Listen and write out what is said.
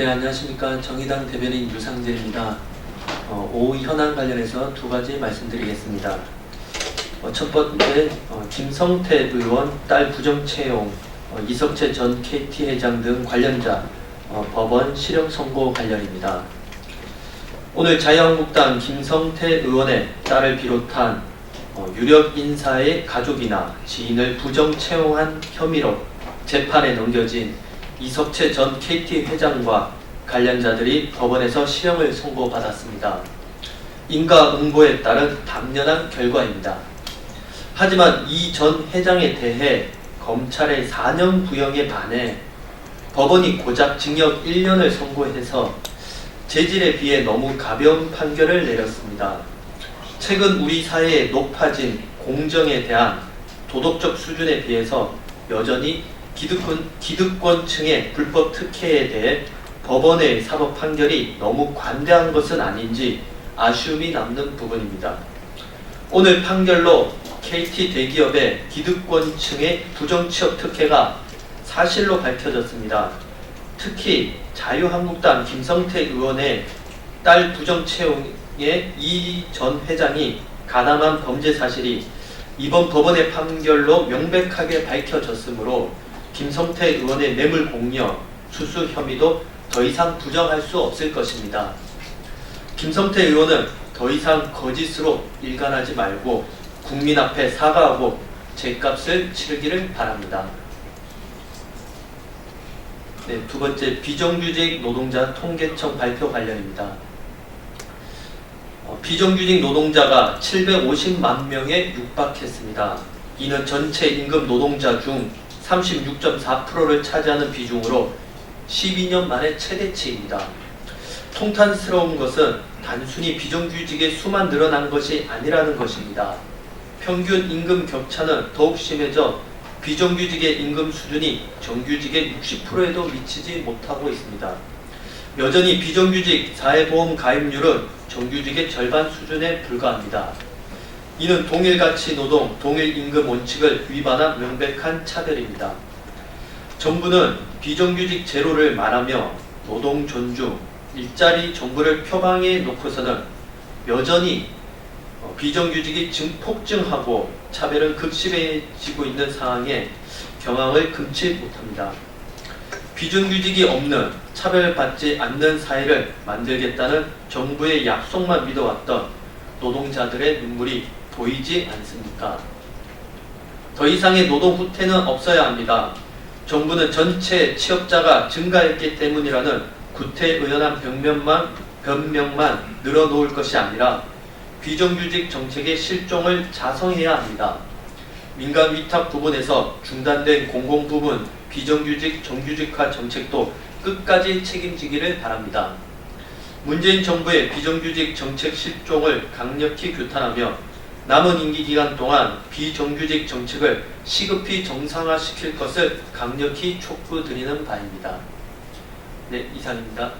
네, 안녕하십니까. 정의당 대변인 유상재입니다. 어, 오후 현안 관련해서 두 가지 말씀드리겠습니다. 어, 첫 번째, 어, 김성태 의원 딸 부정채용, 어, 이석채 전 KT 회장 등 관련자 어, 법원 실형 선고 관련입니다. 오늘 자유한국당 김성태 의원의 딸을 비롯한 어, 유력 인사의 가족이나 지인을 부정 채용한 혐의로 재판에 넘겨진 이석채 전 KT 회장과 관련자들이 법원에서 실형을 선고받았습니다. 인가 응보에 따른 당연한 결과입니다. 하지만 이 전 회장에 대해 검찰의 4년 구형에 반해 법원이 고작 징역 1년을 선고해서 재질에 비해 너무 가벼운 판결을 내렸습니다. 최근 우리 사회에 높아진 공정에 대한 도덕적 수준에 비해서 여전히 기득권, 기득권층의 불법 특혜에 대해 법원의 사법 판결이 너무 관대한 것은 아닌지 아쉬움이 남는 부분입니다. 오늘 판결로 KT 대기업의 기득권층의 부정취업 특혜가 사실로 밝혀졌습니다. 특히 자유한국당 김성태 의원의 딸 부정채용의 이 전 회장이 가담한 범죄 사실이 이번 법원의 판결로 명백하게 밝혀졌으므로 김성태 의원의 뇌물 공여, 수수 혐의도 더 이상 부정할 수 없을 것입니다. 김성태 의원은 더 이상 거짓으로 일관하지 말고 국민 앞에 사과하고 죄값을 치르기를 바랍니다. 네, 두 번째 비정규직 노동자 통계청 발표 관련입니다. 어, 비정규직 노동자가 750만 명에 육박했습니다. 이는 전체 임금 노동자 중 36.4%를 차지하는 비중으로 12년 만에 최대치입니다. 통탄스러운 것은 단순히 비정규직의 수만 늘어난 것이 아니라는 것입니다. 평균 임금 격차는 더욱 심해져 비정규직의 임금 수준이 정규직의 60%에도 미치지 못하고 있습니다. 여전히 비정규직 사회보험 가입률은 정규직의 절반 수준에 불과합니다. 이는 동일 가치 노동, 동일 임금 원칙을 위반한 명백한 차별입니다. 정부는 비정규직 제로를 말하며 노동 존중, 일자리 정부를 표방해 놓고서는 여전히 어, 비정규직이 증폭증하고 차별은 극심해지고 있는 상황에 경황을 금치 못합니다. 비정규직이 없는 차별받지 않는 사회를 만들겠다는 정부의 약속만 믿어왔던 노동자들의 눈물이 보이지 않습니까? 더 이상의 노동 후퇴는 없어야 합니다. 정부는 전체 취업자가 증가했기 때문이라는 구태의연한 변명만, 변명만 늘어놓을 것이 아니라 비정규직 정책의 실종을 자성해야 합니다. 민간 위탁 부분에서 중단된 공공 부분 비정규직 정규직화 정책도 끝까지 책임지기를 바랍니다. 문재인 정부의 비정규직 정책 실종을 강력히 규탄하며 남은 임기 기간 동안 비정규직 정책을 시급히 정상화시킬 것을 강력히 촉구드리는 바입니다. 네, 이상입니다.